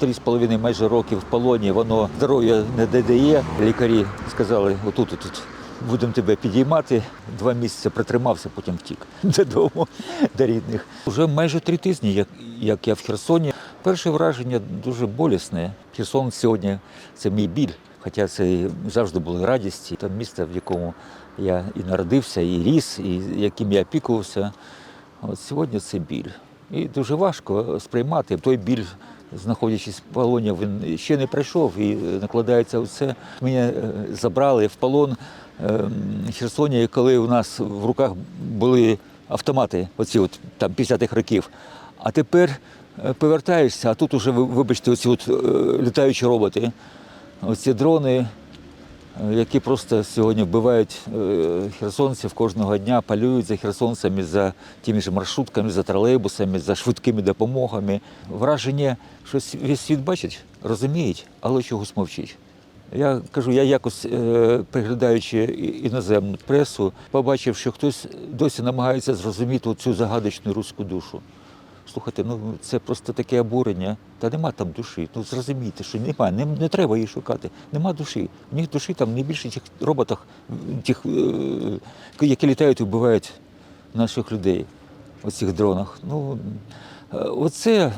три з половиною майже роки в полоні, воно здоров'я не додає. Лікарі сказали, отут, отут. Будемо тебе підіймати. Два місяці протримався, потім втік додому до рідних. Уже майже три тижні, як, як я в Херсоні. Перше враження дуже болісне. Херсон сьогодні це мій біль. Хоча це завжди були радісті. Там місце, в якому я і народився, і ріс, і яким я опікувався. От сьогодні це біль. І дуже важко сприймати той біль, знаходячись в полоні, він ще не прийшов і накладається оце. Мене е, забрали в полон е, в Херсоні, коли у нас в руках були автомати, оці от там 50-х років. А тепер е, повертаєшся, а тут уже, ви- вибачте, оці от е, літаючі роботи, оці дрони, е, які просто сьогодні вбивають е, херсонців кожного дня, полюють за херсонцями, за тими ж маршрутками, за тролейбусами, за швидкими допомогами. Враження, що весь світ бачить, розуміють, але чогось мовчить. Я кажу, я якось е, приглядаючи іноземну пресу, побачив, що хтось досі намагається зрозуміти цю загадочну руську душу. Слухайте, ну це просто таке обурення. Та нема там душі. Ну зрозумійте, що нема, не, не треба її шукати. Нема душі. В них душі там не більше тих роботах, тих, е, які літають і вбивають наших людей у цих дронах. Ну, е, оце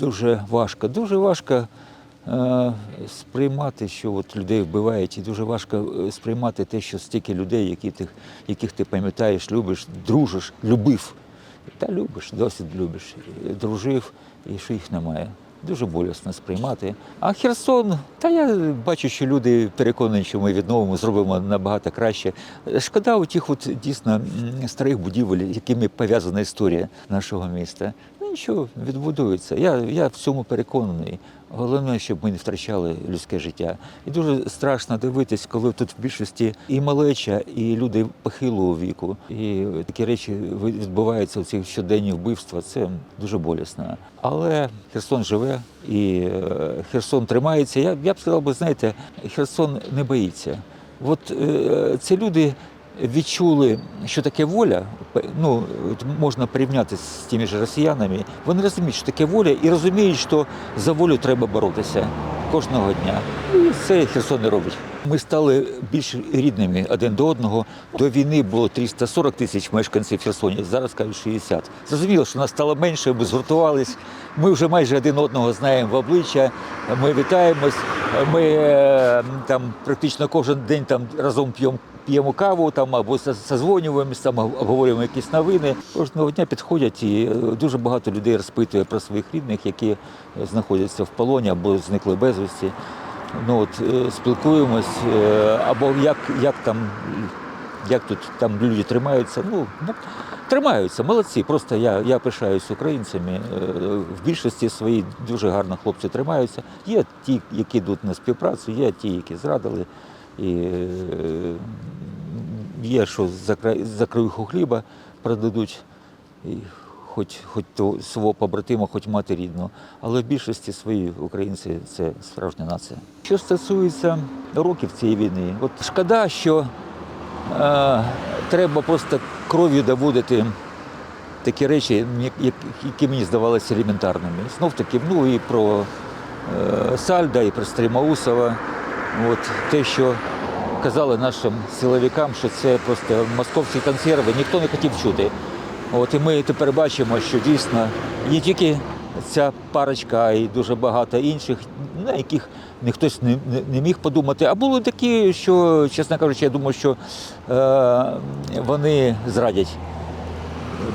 дуже важко. Дуже важко е, сприймати, що от людей вбивають, і дуже важко е, сприймати те, що стільки людей, які ти, яких ти пам'ятаєш, любиш, дружиш, любив. Та любиш, досить любиш, дружив, і що їх немає. Дуже болісно сприймати. А Херсон, та я бачу, що люди переконані, що ми відновимо, зробимо набагато краще. Шкода у тих от дійсно старих будівель, якими пов'язана історія нашого міста. Нічого, відбудується. Я, я в цьому переконаний. Головне, щоб ми не втрачали людське життя. І дуже страшно дивитись, коли тут в більшості і малеча, і люди похилого віку. І такі речі відбуваються у ці щоденні вбивства. Це дуже болісно. Але Херсон живе і е, Херсон тримається. Я, я б сказав би, знаєте, Херсон не боїться. От е, ці люди відчули, що таке воля. Ну, можна порівняти з тими ж росіянами. Вони розуміють, що таке воля, і розуміють, що за волю треба боротися кожного дня. І це Херсон не робить. Ми стали більш рідними один до одного. До війни було 340 тисяч мешканців Херсоні, зараз кажуть 60. Зрозуміло, що нас стало менше, ми згуртувались. Ми вже майже один одного знаємо в обличчя. Ми вітаємось. Ми е, там практично кожен день там разом п'ємо п'ємо каву там або со- созвонюємося, там обговорюємо якісь новини. Кожного дня підходять і е, дуже багато людей розпитує про своїх рідних, які знаходяться в полоні або зникли безвісті. Ну от е, спілкуємось, е, або як, як там. Як тут там люди тримаються? Ну, ну тримаються, молодці. Просто я, я пишаюсь українцями. Е, В більшості своїй дуже гарно хлопці тримаються. Є ті, які йдуть на співпрацю, є ті, які зрадили. І є, що за, край- за краюху хліба продадуть, хоч, хоч то свого побратима, хоч мати рідну. Але в більшості свої українці це справжня нація. Що стосується років цієї війни, от шкода, що е, треба просто кров'ю доводити такі речі, які мені здавалися елементарними. Знов таки, ну і про е, Сальда, і про Стрімаусова. От те, що казали нашим силовикам, що це просто московські консерви, ніхто не хотів чути. От і ми тепер бачимо, що дійсно не тільки ця парочка, а й дуже багато інших, на яких ніхтось не, не, не міг подумати. А були такі, що, чесно кажучи, я думаю, що е, вони зрадять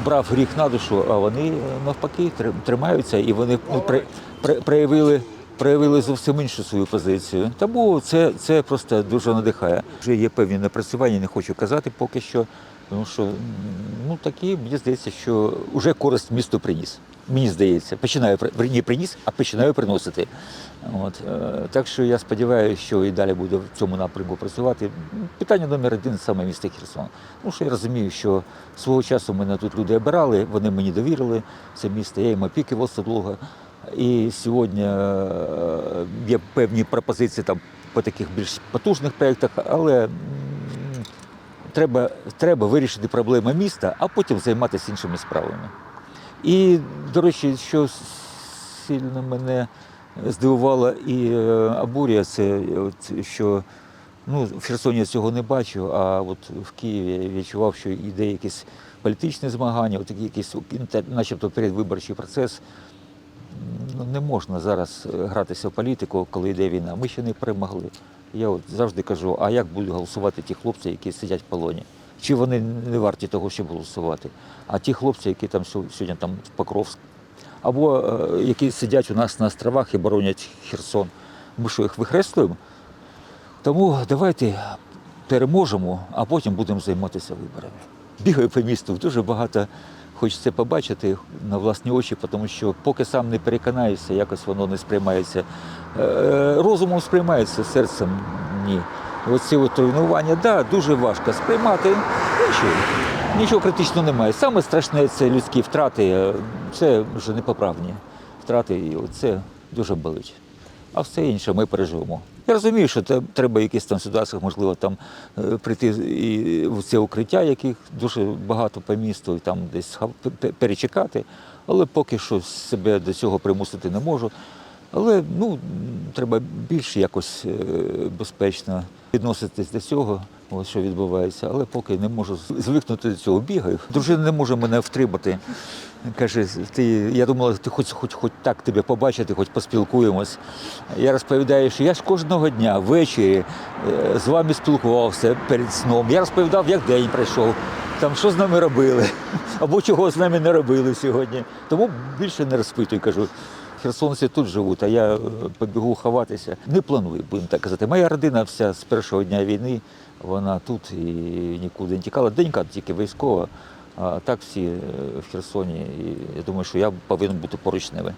брав гріх на душу, а вони е, навпаки тримаються і вони ну, при, при, проявили, проявили зовсім іншу свою позицію. Тому це, це просто дуже надихає. Вже є певні напрацювання, не хочу казати поки що. Тому що ну такі, мені здається, що вже користь місту приніс. Мені здається, починаю верні приніс, а починаю приносити. От е, так що я сподіваюся, що і далі буду в цьому напрямку працювати. Питання номер один саме місто Херсон. Ну що я розумію, що свого часу мене тут люди обирали, вони мені довірили це місто, я їм опікувався довго. І сьогодні е, є певні пропозиції там по таких більш потужних проєктах, але треба, треба вирішити проблеми міста, а потім займатися іншими справами. І, до речі, що сильно мене здивувало і е, обурює це, що ну, в Херсоні я цього не бачу, а от в Києві я відчував, що йде якісь політичні змагання, от якісь начебто передвиборчий процес. Ну, не можна зараз е, гратися в політику, коли йде війна. Ми ще не перемогли. Я от завжди кажу, а як будуть голосувати ті хлопці, які сидять в полоні? Чи вони не варті того, щоб голосувати? А ті хлопці, які там сьогодні там в Покровськ, або е, які сидять у нас на островах і боронять Херсон, ми що їх вихреслюємо? Тому давайте переможемо, а потім будемо займатися виборами. Бігаю по місту, дуже багато хочеться побачити на власні очі, тому що поки сам не переконаюся, якось воно не сприймається. Е, Розумом сприймається, серцем ні. Оці от руйнування, да, дуже важко сприймати. Нічого, нічого критичного немає. Саме страшне це людські втрати, е, це вже непоправні втрати, і це дуже болить а все інше ми переживемо. Я розумію, що те- треба в якісь там ситуаціях, можливо, там е, прийти і в це укриття, яких дуже багато по місту, і там десь перечекати, але поки що себе до цього примусити не можу. Але ну, треба більш якось е, безпечно відноситись до цього, що відбувається. Але поки не можу звикнути до цього. Бігаю. Дружина не може мене втримати. Каже, ти, я думала, ти хоч, хоч, хоч так тебе побачити, хоч поспілкуємось. Я розповідаю, що я ж кожного дня ввечері е, з вами спілкувався перед сном. Я розповідав, як день пройшов, там, що з нами робили, або чого з нами не робили сьогодні. Тому більше не розпитую, кажу. Херсонці тут живуть, а я е, побігу ховатися. Не планую, будемо так казати. Моя родина вся з першого дня війни, вона тут і нікуди не тікала. Денька тільки військова, а так всі е, в Херсоні. І я думаю, що я повинен бути поруч з ними.